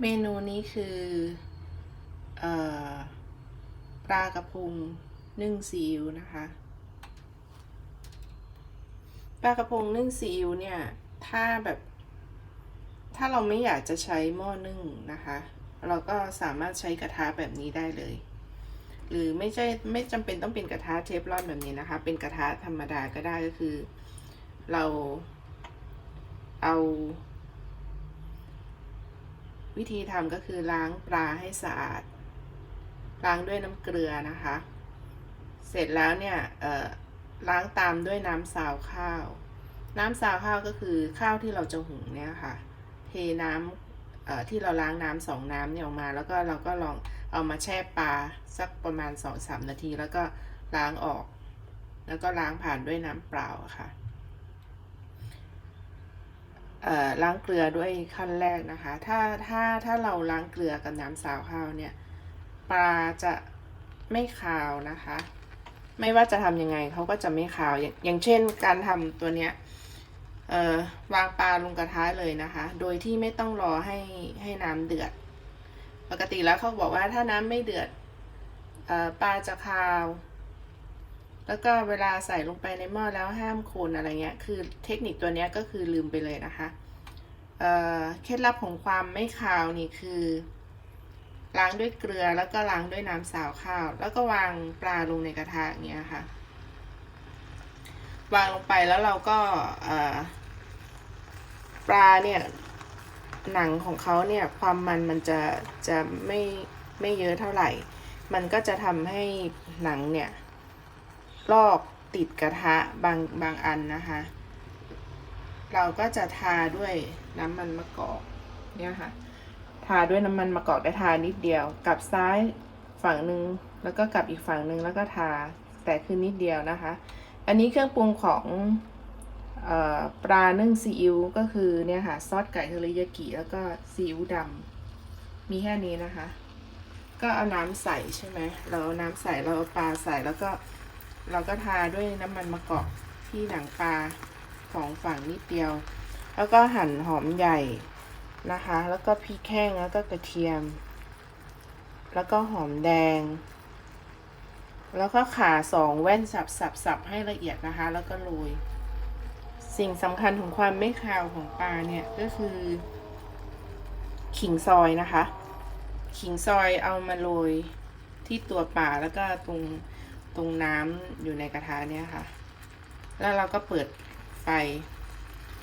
เมนูนี้คืออปลากระพงนึ่งซีอิ๊วนะคะปลากระพงนึ่งซีอิ๊วเนี่ย ถ้าแบบ ถ้าเราไม่อยากจะใช้หม้อนึ่งนะคะ เราก็สามารถใช้กระทะแบบนี้ได้เลย หรือไม่ใช่ไม่จำเป็นต้องเป็นกระทะเทฟลอนแบบนี้นะคะ เป็นกระทะธรรมดาก็ได้ก็คือ เราเอา วิธีทำก็คือล้างปลาให้สะอาด ล้างด้วยน้ำเกลือนะคะ เสร็จแล้วเนี่ยเอ่อล้างตามด้วยน้ำซาวข้าว น้ำซาวข้าวก็คือข้าวที่เราจะหุงเนี่ยค่ะ เทน้ำที่เราล้างน้ำสองน้ำเนี่ยออกมา แล้วก็เราก็ลองเอามาแช่ปลาสักประมาณสองสามนาที แล้วก็ล้างออก แล้วก็ล้างผ่านด้วยน้ำเปล่าค่ะ ล้างเกลือด้วยขั้นแรกนะคะ ถ้าถ้าถ้าเราล้างเกลือกับน้ำสาวข้าวเนี่ยปลาจะไม่คาวนะคะ ไม่ว่าจะทำยังไงเขาก็จะไม่คาวอย่างอย่างเช่นการทำตัวเนี้ย เอ่อวางปลาลงกระทะเลยนะคะ โดยที่ไม่ต้องรอให้ให้น้ำเดือด ปกติแล้วเขาบอกว่าถ้าน้ำไม่เดือดเอ่อปลาจะคาว แล้วก็เวลาใส่ลงไปในหม้อแล้วห้ามคนอะไรเงี้ย คือเทคนิคตัวนี้ก็คือลืมไปเลยนะคะเเคล็ดลับของความไม่คาวนี่คือล้างด้วยเกลือแล้วก็ล้างด้วยน้ำสาวข้าว แล้วก็วางปลาลงในกระทะอย่างเงี้ยค่ะ วางลงไปแล้วเราก็ปลาเนี่ยหนังของเขาเนี่ยความมันมันจะจะไม่ไม่เยอะเท่าไหร่ มันก็จะทำให้หนังเนี่ย ลอกติดกระทะบางบางอันนะคะ เราก็จะทาด้วยน้ำมันมะกอกเนี่ยค่ะ ทาด้วยน้ำมันมะกอกได้ทานิดเดียวกลับซ้ายฝั่งหนึ่งแล้วก็กลับอีกฝั่งหนึ่งแล้วก็ทาแต่คือนิดเดียวนะคะ อันนี้เครื่องปรุงของอปลานึ่งซีอิ๊วก็คือเนี่ยค่ะซอสไก่เทอริยากิแล้วก็ซีอิ๊วดำมีแค่นี้นะคะ ก็เอาน้ำใส่ใช่ไหมเราเอาน้ำใส่เราเอาปลาใส่แล้วก็ เราก็ทาด้วยน้ำมันมะกอกที่หนังปลาสองฝั่งนิดเดียว แล้วก็หั่นหอมใหญ่นะคะ แล้วก็พริกแห้งแล้วก็กระเทียม แล้วก็หอมแดง แล้วก็ขาสองแว่นสับสับสับให้ละเอียดนะคะ แล้วก็โรยสิ่งสำคัญของความไม่คาวของปลาเนี่ยก็คือ ขิงซอยนะคะ ขิงซอยเอามาโรยที่ตัวปลาแล้วก็ตรง ตรงน้ำอยู่ในกระทะเนี่ยค่ะ แล้วเราก็เปิดไฟ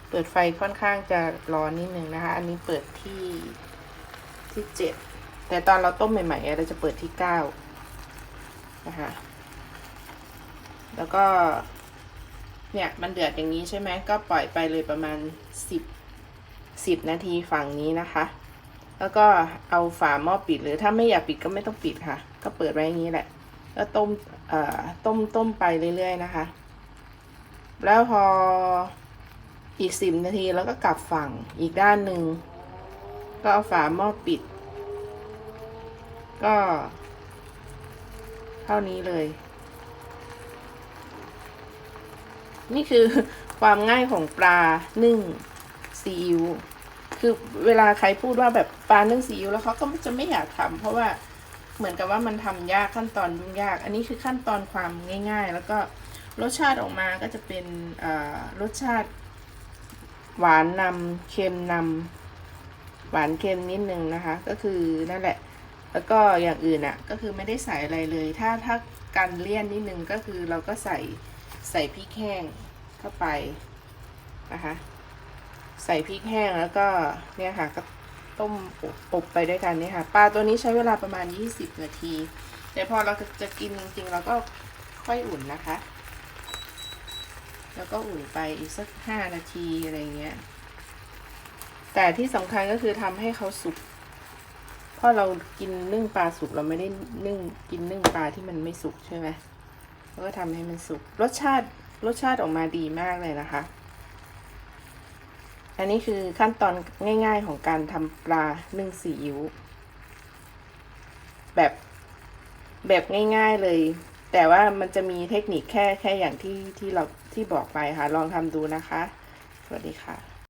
เปิดไฟค่อนข้างจะร้อนนิดนึงนะคะ อันนี้เปิดที่ที่เจ็ดแต่ตอนเราต้มใหม่ๆเราจะเปิดที่เก้านะคะแล้วก็ เนี่ยมันเดือดอย่างนี้ใช่ไหมก็ปล่อยไปเลยประมาณสิบสิบนาทีฝั่งนี้นะคะ แล้วก็เอาฝาหม้อปิดหรือถ้าไม่อยากปิดก็ไม่ต้องปิดค่ะ ก็เปิดไว้อย่างนี้แหละ แล้วต้มต้มต้มไปเรื่อยๆนะคะ แล้วพออีกสิบนาทีแล้วก็กลับฝั่งอีกด้านหนึ่ง ก็เอาฝาหม้อปิด ก็ เท่านี้เลย นี่คือความง่ายของปลานึ่งซีอิ๊วคือเวลาใครพูดว่าแบบปลานึ่งซีอิ๊วแล้วเขาก็จะไม่อยากทำเพราะว่า เหมือนกับว่ามันทำยากขั้นตอนยุ่งยาก อันนี้คือขั้นตอนความง่าย ๆ แล้วก็รสชาติออกมาก็จะเป็นรสชาติ หวานนำเค็มนำหวานเค็มนิดนึงนะคะ ก็คือนั่นแหละ แล้วก็อย่างอื่นอะก็คือไม่ได้ใส่อะไรเลย ถ้าถ้ากันเลี่ยนนิดนึงก็คือเราก็ใส่ใส่พริกแห้งเข้าไปนะคะใส่พริกแห้งแล้วก็เนี่ยค่ะก็ ต้มอบอบไปด้วยกันนี่ค่ะปลาตัวนี้ใช้เวลาประมาณ 20 นาทีแต่พอเราจะกินจริงๆเราก็ค่อยอุ่นนะคะ แล้วก็อุ่นไปอีกสัก 5 นาทีอะไรเงี้ยแต่ที่สำคัญก็คือทำให้เขาสุกเพราะเรากินนึ่งปลาสุกเราไม่ได้นึ่งกินนึ่งปลาที่มันไม่สุกใช่ไหมแล้วก็ทำให้มันสุกรสชาติรสชาติออกมาดีมากเลยนะคะ อันนี้คือขั้นตอนง่าย ๆ ของการทำปลานึ่งซีอิ๊วแบบแบบง่าย ๆเลย แต่ว่ามันจะมีเทคนิคแค่แค่อย่างที่ที่เราที่บอกไปค่ะ ลองทำดูนะคะ สวัสดีค่ะ